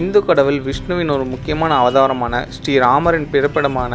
இந்து கடவுள் விஷ்ணுவின் ஒரு முக்கியமான அவதாரமான ஸ்ரீராமரின் பிறப்பிடமான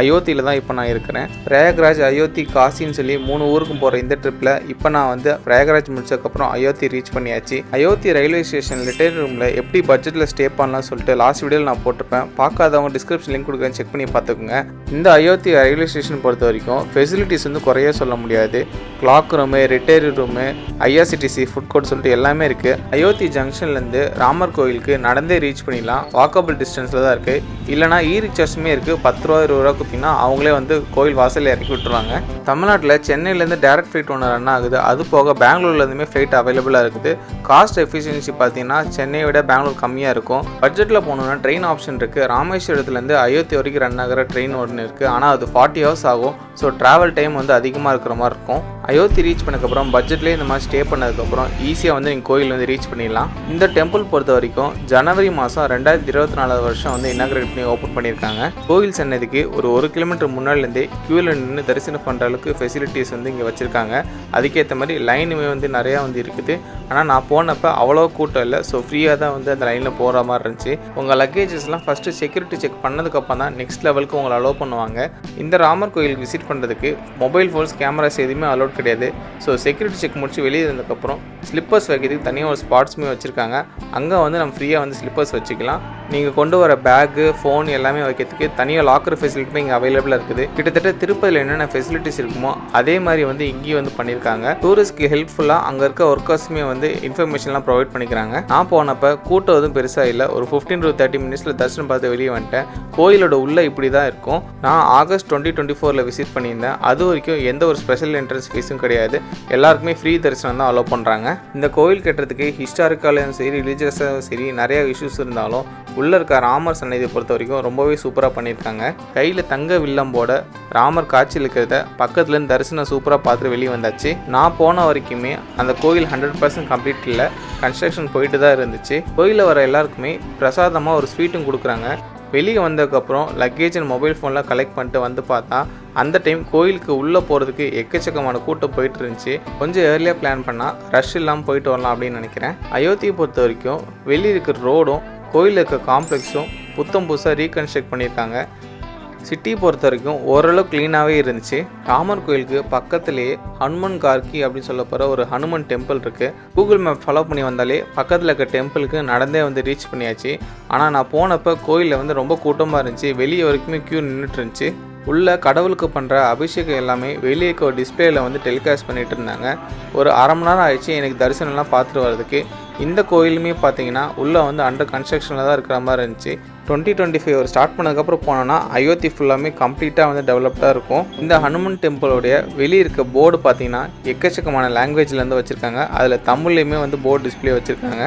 அயோத்தியில் தான் இப்போ நான் இருக்கிறேன். பிரயாக்ராஜ் அயோத்தி காசின்னு சொல்லி மூணு ஊருக்கும் போகிற இந்த ட்ரிப்பில் இப்போ நான் வந்து பிரயாக்ராஜ் முடிச்சதுக்கப்புறம் அயோத்தி ரீச் பண்ணியாச்சு. அயோத்தி ரயில்வே ஸ்டேஷன் லிட்டர் ரூமில் எப்படி பட்ஜெட்டில் ஸ்டே பண்ணலாம் சொல்லிட்டு லாஸ்ட் வீடியோவில் நான் போட்டிருப்பேன். பார்க்காதவங்க டிஸ்கிரிப்ஷன் லிங்க் கொடுக்குறேன் செக் பண்ணி பார்த்துக்கோங்க. இந்த அயோத்தி ரயில்வே ஸ்டேஷன் பொறுத்த வரைக்கும் ஃபெசிலிட்டிஸ் வந்து குறைய சொல்ல முடியாது. Cloak room retire room IRCTC food court சொல்லிட்டு எல்லாமே இருக்குது அயோத்தி ஜங்ஷன்லேருந்து ராமர் கோயிலுக்கு நடந்தே ரீச் பண்ணிடலாம். வாக்கபிள் டிஸ்டன்ஸில் தான் இருக்குது இல்லைனா இ ரிக்ஷாஸுமே இருக்குது பத்து ரூபா இருபது ரூபா கொடுத்தீங்கன்னா அவங்களே வந்து கோயில் வாசலில் இறக்கி விட்டுருவாங்க. தமிழ்நாட்டில் சென்னையிலேருந்து டேரக்ட் ஃப்ளைட் ஒன்று ரன் ஆகுது. அது போக பெங்களூர்லேருந்துமே ஃப்ளைட் அவைலபிளாக இருக்குது. காஸ்ட் எஃபிஷியன்சி பார்த்தீங்கன்னா சென்னையை விட பெங்களூர் கம்மியாக இருக்கும். பட்ஜெட்டில் போகணுன்னா ட்ரெயின் ஆப்ஷன் இருக்குது ராமேஸ்வரத்துலேருந்து அயோத்தி வரைக்கும் ரன் ஆகிற ட்ரெயின் ஒன்று இருக்குது ஆனால் அது ஃபார்ட்டி ஹவர்ஸ் ஆகும். ஸோ ட்ராவல் டைம் வந்து அதிகமாக இருக்கிற மாதிரி இருக்கும். அயோத்தி ரீச் பண்ணதுக்கப்புறம் பட்ஜெட்லேயே இந்த மாதிரி ஸ்டே பண்ணதுக்கப்புறம் ஈஸியாக வந்து நீங்கள் கோயில் வந்து ரீச் பண்ணிடலாம். இந்த டெம்பிள் பொறுத்த வரைக்கும் ஜனவரி மாதம் ரெண்டாயிரத்தி இருபத்தி நாலாவது வருஷம் வந்து இனாகிரேட் பண்ணி ஓப்பன் பண்ணியிருக்காங்க. கோயில் சென்னதுக்கு ஒரு ஒரு கிலோமீட்டர் முன்னாடிலேருந்தே க்யூவில் நின்று தரிசனம் பண்ணுற அளவுக்கு ஃபெசிலிட்டிஸ் வந்து இங்கே வச்சுருக்காங்க. அதுக்கேற்ற மாதிரி லைனுமே வந்து நிறையா வந்து இருக்குது. ஆனால் நான் போனப்போ அவ்வளோ கூட்டம் இல்லை. ஸோ ஃப்ரீயாக தான் வந்து அந்த லைனில் போகிற மாதிரி இருந்துச்சு. உங்கள் லக்கேஜஸ்லாம் ஃபஸ்ட்டு செக்யூரிட்டி செக் பண்ணதுக்கப்புறம் தான் நெக்ஸ்ட் லெவலுக்கு உங்களை அலோவ் பண்ணுவாங்க. இந்த ராமர் கோயிலுக்கு விசிட் பண்ணுறதுக்கு மொபைல் ஃபோன்ஸ் கேமராஸ் எதுவுமே அலோட் கிடையாது. ஸோ செக்யூரிட்டி செக் முடிச்சு வெளியே இருந்ததுக்கப்புறம் ஸ்லிப்பர்ஸ் வைக்கிறதுக்கு தனியாக ஒரு ஸ்பாட்ஸுமே வச்சுருக்காங்க. அங்கே வந்து நம்ம ஃப்ரீயாக வந்து ஸ்லிப்பர்ஸ் வச்சுக்கலாம். நீங்கள் கொண்டு வர பேக்கு ஃபோன் எல்லாமே வைக்கிறதுக்கு தனியாக லாக்கர் ஃபெசிலிட்டியுமே இங்கே அவைலபிளாக இருக்குது. கிட்டத்தட்ட திருப்பதியில் என்னென்ன ஃபெசிலிட்டிஸ் இருக்குமோ அதே மாதிரி வந்து இங்கேயும் வந்து பண்ணியிருக்காங்க. டூரிஸ்ட்க்கு ஹெல்ப்ஃபுல்லாக அங்கே இருக்க ஒர்க்கர்ஸுமே வந்து இன்ஃபர்மேஷன்லாம் ப்ரொவைட் பண்ணிக்கிறாங்க. நான் போனப்போ கூட்டம் எதுவும் பெருசாக இல்லை. ஒரு ஃபிஃப்டீன் டு தேர்ட்டி மினிட்ஸில் தரிசனம் பார்த்து வெளியே வந்துட்டேன். கோயிலோட உள்ளே இப்படி தான் இருக்கும். நான் ஆகஸ்ட் டுவெண்ட்டி டுவெண்ட்டி ஃபோரில் விசிட் பண்ணியிருந்தேன். அது வரைக்கும் எந்த ஒரு ஸ்பெஷல் என்ட்ரன்ஸ் ஃபீஸும் கிடையாது. எல்லாருக்குமே ஃப்ரீ தரிசனம் தான் அலோவ் பண்ணுறாங்க இந்த கோயில் கட்டுறதுக்கு ஹிஸ்டாரிக்கலாகவும் சரி ரிலீஜியஸாகவும் சரி நிறைய இஷ்யூஸ் இருந்தாலும் உள்ளே இருக்க ராமர் சன்னதியை பொறுத்த வரைக்கும் ரொம்பவே சூப்பராக பண்ணியிருக்காங்க. கையில் தங்க வில்லம்போட ராமர் காட்சியில் இருக்கிறத பக்கத்துலேருந்து தரிசனம் சூப்பராக பார்த்துட்டு வெளியே வந்தாச்சு. நான் போன வரைக்குமே அந்த கோயில் ஹண்ட்ரட் பர்சன்ட் கம்ப்ளீட் இல்லை. கன்ஸ்ட்ரக்ஷன் போயிட்டு தான் இருந்துச்சு. கோயிலில் வர எல்லாருக்குமே பிரசாதமாக ஒரு ஸ்வீட்டும் கொடுக்குறாங்க. வெளியே வந்ததுக்கப்புறம் லக்கேஜ் அண்ட் மொபைல் ஃபோன்லாம் கலெக்ட் பண்ணிட்டு வந்து பார்த்தா அந்த டைம் கோயிலுக்கு உள்ளே போகிறதுக்கு எக்கச்சக்கமான கூட்டம் போயிட்டு இருந்துச்சு. கொஞ்சம் ஏர்லியாக பிளான் பண்ணால் ரஷ் இல்லாமல் போயிட்டு வரலாம் அப்படின்னு நினைக்கிறேன். அயோத்தியை பொறுத்த வரைக்கும் வெளியே இருக்கிற ரோடும் கோயிலில் இருக்க காம்ப்ளெக்ஸும் புத்தம் புதுசாக ரீகன்ஸ்ட்ரக்ட் பண்ணியிருக்காங்க. சிட்டி பொறுத்த வரைக்கும் ஓரளவு க்ளீனாகவே இருந்துச்சு. ராமர் கோயிலுக்கு பக்கத்துலேயே ஹனுமன் கார்கி அப்படின்னு சொல்ல போகிற ஒரு ஹனுமன் டெம்பிள் இருக்குது கூகுள் மேப் ஃபாலோ பண்ணி வந்தாலே பக்கத்தில் இருக்க டெம்பிளுக்கு நடந்தே வந்து ரீச் பண்ணியாச்சு. ஆனால் நான் போனப்போ கோயிலில் வந்து ரொம்ப கூட்டமாக இருந்துச்சு. வெளியே வரைக்குமே க்யூ நின்றுட்டு இருந்துச்சு. உள்ள கடவுளுக்கு பண்ணுற அபிஷேகம் எல்லாமே வெளியே இருக்க ஒரு டிஸ்பிளேயில் வந்து டெலிகாஸ்ட் பண்ணிட்டு இருந்தாங்க. ஒரு அரை மணி நேரம் ஆயிடுச்சு எனக்கு தரிசனம்லாம் பார்த்துட்டு வர்றதுக்கு. இந்த கோயிலுமே பார்த்தீங்கன்னா உள்ளே வந்து அண்டர் கன்ஸ்ட்ரக்ஷனில் தான் இருக்கிற மாதிரி இருந்துச்சு. டுவெண்ட்டி டுவெண்ட்டி ஃபைவ் ஒரு ஸ்டார்ட் பண்ணதுக்கப்புறம் போனோன்னா அயோத்தி ஃபுல்லாமே கம்ப்ளீட்டாக வந்து டெவலப்டாக இருக்கும். இந்த ஹனுமன் டெம்பிளோடைய வெளியே இருக்க போர்டு பார்த்தீங்கன்னா எக்கச்சக்கமான லாங்குவேஜ்லேருந்து வச்சுருக்காங்க. அதில் தமிழ்லையுமே வந்து போர்டு டிஸ்பிளே வச்சுருக்காங்க.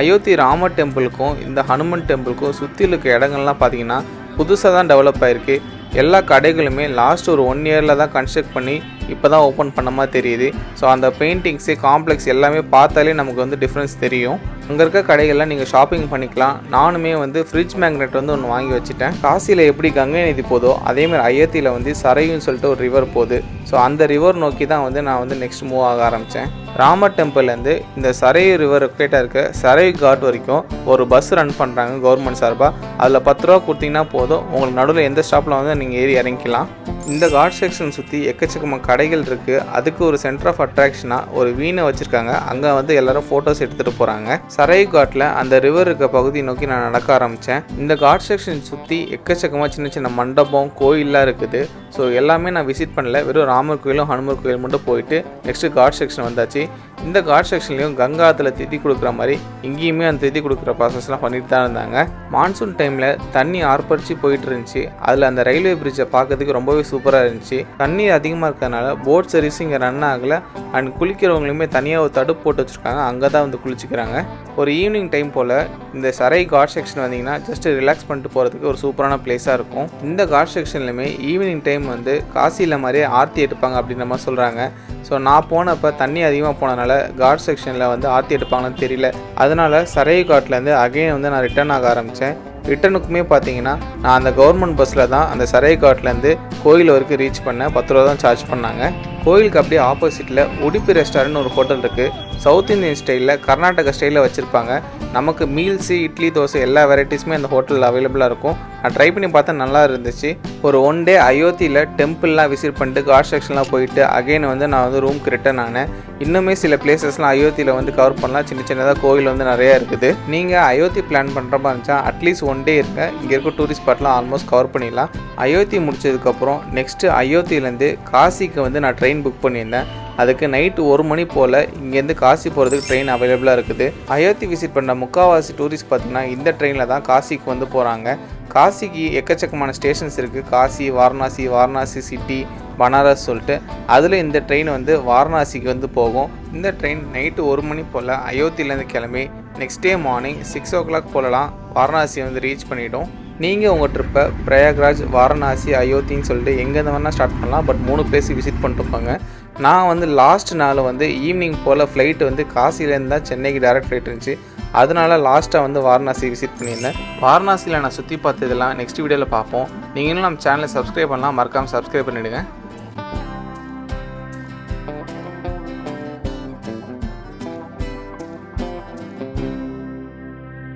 அயோத்தி ராமர் டெம்பிளுக்கும் இந்த ஹனுமன் டெம்பிளுக்கும் சுற்றி இருக்க இடங்கள்லாம் பார்த்தீங்கன்னா புதுசாக தான் டெவலப் ஆயிருக்கு. எல்லா கடைகளுமே லாஸ்ட் ஒரு ஒன் இயரில் தான் கன்ஸ்ட்ரக்ட் பண்ணி இப்போ தான் ஓப்பன் பண்ண மாதிரி தெரியுது. ஸோ அந்த பெயிண்டிங்ஸு காம்ப்ளெக்ஸ் எல்லாமே பார்த்தாலே நமக்கு வந்து டிஃப்ரென்ஸ் தெரியும். அங்கே இருக்க கடைகளில் நீங்கள் ஷாப்பிங் பண்ணிக்கலாம். நானுமே வந்து ஃப்ரிட்ஜ் மேக்னெட் வந்து ஒன்று வாங்கி வச்சுட்டேன். காசியில் எப்படி கங்கை நதி போதோ அதேமாதிரி ஐயத்தியில் வந்து சரையுன்னு சொல்லிட்டு ஒரு ரிவர் போகுது. ஸோ அந்த ரிவர் நோக்கி தான் வந்து நான் வந்து நெக்ஸ்ட் மூவ் ஆக ஆரம்பித்தேன் ராமர் டெம்பிள்லேருந்து இந்த சரையு ரிவர் கிட்ட இருக்க சரையு காட் வரைக்கும் ஒரு பஸ் ரன் பண்ணுறாங்க கவர்மெண்ட் சார்பாக அதில் பத்து ரூபா கொடுத்தீங்கன்னா போதும். உங்களுக்கு நடுவில் எந்த ஸ்டாப்பில் வந்து நீங்கள் ஏறி இறங்கிக்கலாம். இந்த காட் செக்ஷன் சுற்றி எக்கச்சக்கமாக கடைகள் இருக்குது அதுக்கு ஒரு சென்டர் ஆஃப் அட்ராக்ஷனாக ஒரு வீணை வச்சுருக்காங்க. அங்கே வந்து எல்லாரும் ஃபோட்டோஸ் எடுத்துகிட்டு போகிறாங்க சரை காட்டில் அந்த ரிவர் இருக்க பகுதி நோக்கி நான் நடக்க ஆரம்பித்தேன் இந்த காட் செக்ஷன் சுற்றி எக்கச்சக்கமாக சின்ன சின்ன மண்டபம் கோயிலெலாம் இருக்குது. ஸோ எல்லாமே நான் விசிட் பண்ணல. வெறும் ராமர் கோயிலும் ஹனுமர் கோயில் மட்டும் போயிட்டு நெக்ஸ்ட்டு காட் செக்ஷன் வந்தாச்சு. இந்த காட் செக்ஷன்லேயும் கங்காத்தில் திதி கொடுக்குற மாதிரி இங்கேயுமே அந்த திதி கொடுக்குற ப்ராசஸ்லாம் பண்ணிட்டு தான் இருந்தாங்க. மான்சூன் டைமில் தண்ணி ஆர்ப்பரிச்சு போயிட்டு இருந்துச்சு. அதில் அந்த ரயில்வே பிரிட்ஜை பார்க்கறதுக்கு ரொம்பவே சூப்பராக இருந்துச்சு. தண்ணி அதிகமாக இருக்கிறதுனால போட் சர்வீஸ் இங்கே ரன் ஆகலை. அண்ட் குளிக்கிறவங்களுமே தனியாக ஒரு தடுப்பு போட்டு வச்சுருக்காங்க. அங்கே தான் வந்து குளிச்சுக்கிறாங்க. ஒரு ஈவினிங் டைம் போல் இந்த சரை காட் செக்ஷன் வந்தீங்கன்னா ஜஸ்ட் ரிலாக்ஸ் பண்ணிட்டு போகிறதுக்கு ஒரு சூப்பரான பிளேஸாக இருக்கும். இந்த காட் செக்ஷன்லையுமே ஈவினிங் டைம் வந்து காசியில் மாதிரியே ஆர்த்தி எடுப்பாங்க அப்படின்ற மாதிரி சொல்கிறாங்க ஸோ நான் போனப்போ தண்ணி அதிகமாக போனதுனால காட் செக்ஷனில் வந்து ஆர்த்தி எடுப்பாங்கன்னு தெரியல. அதனால் சரையு காட்லேருந்து அகைன் வந்து நான் ரிட்டர்ன் ஆக ஆரம்பித்தேன் ரிட்டனுக்குமே பார்த்தீங்கன்னா நான் அந்த கவர்மெண்ட் பஸ்ஸில் தான் அந்த சரையு காட்லேருந்து கோயில் வரைக்கும் ரீச் பண்ணேன் பத்து ரூபா தான் சார்ஜ் பண்ணாங்க. கோயிலுக்கு அப்படியே ஆப்போசிட்டில் உடுப்பி ரெஸ்டாரண்ட் ஒரு ஹோட்டல் இருக்குது சவுத் இந்தியன் ஸ்டைலில் கர்நாடகா ஸ்டைலில் வச்சுருப்பாங்க. நமக்கு மீல்ஸு இட்லி தோசை எல்லா வெரைட்டிஸுமே அந்த ஹோட்டலில் அவைலபிளாக இருக்கும். நான் ட்ரை பண்ணி பார்த்தா நல்லா இருந்துச்சு. ஒரு ஒன் டே அயோத்தியில் டெம்பிள்லாம் விசிட் பண்ணிட்டு காட் செக்ஷன்லாம் போயிட்டு அகைன் வந்து நான் வந்து ரூம்க்கு ரிட்டர்ன் ஆனேன். இன்னுமே சில பிளேசஸ்லாம் அயோத்தியில் வந்து கவர் பண்ணலாம். சின்ன சின்னதாக கோவில் வந்து நிறையா இருக்குது. நீங்கள் அயோத்தி பிளான் பண்ணுற மாதிரி இருந்துச்சா அட்லீஸ்ட் ஒன் டே இருங்க. இங்கே இருக்க டூரிஸ்ட் ஸ்பாட்லாம் ஆல்மோஸ்ட் கவர் பண்ணிடலாம். அயோத்தி முடிச்சதுக்கப்புறம் நெக்ஸ்ட்டு அயோத்தியிலேருந்து காசிக்கு வந்து நான் ட்ரெயின் புக் பண்ணியிருந்தேன். அதுக்கு நைட்டு ஒரு மணி போல் இங்கேருந்து காசி போகிறதுக்கு ட்ரெயின் அவைலபிளாக இருக்குது. அயோத்தி விசிட் பண்ணுற முக்கால்வாசி டூரிஸ்ட் பார்த்திங்கன்னா இந்த ட்ரெயினில் தான் காசிக்கு வந்து போகிறாங்க காசிக்கு எக்கச்சக்கமான ஸ்டேஷன்ஸ் இருக்குது காசி வாரணாசி வாரணாசி சிட்டி பனாரஸ் சொல்லிட்டு. அதில் இந்த ட்ரெயின் வந்து வாரணாசிக்கு வந்து போகும். இந்த ட்ரெயின் நைட்டு ஒரு மணி போல் அயோத்தியிலேருந்து கிளம்பி next day morning six o'clock போலலாம் வாரணாசி வந்து ரீச் பண்ணிவிடும் நீங்கள் உங்கள் ட்ரிப்பை பிரயாக்ராஜ் வாரணாசி அயோத்தின்னு சொல்லிட்டு எங்கேருந்து வேணால் ஸ்டார்ட் பண்ணலாம். பட் மூணு பிளேஸ் விசிட் பண்ணிட்டு நான் வந்து லாஸ்ட் நாள் வந்து ஈவினிங் போல் ஃப்ளைட் வந்து காசிலேருந்து தான் சென்னைக்கு டேரக்ட் ஃப்ளைட் இருந்துச்சு. அதனால லாஸ்ட்டாக வந்து வாரணாசி விசிட் பண்ணியிருந்தேன். வாரணாசியில் நான் சுற்றி பார்த்ததெல்லாம் நெக்ஸ்ட் வீடியோவில் பார்ப்போம். நீங்களும் நம்ம சேனலை சப்ஸ்கிரைப் பண்ணலாம். மறக்காமல் சப்ஸ்கிரைப் பண்ணிவிடுங்க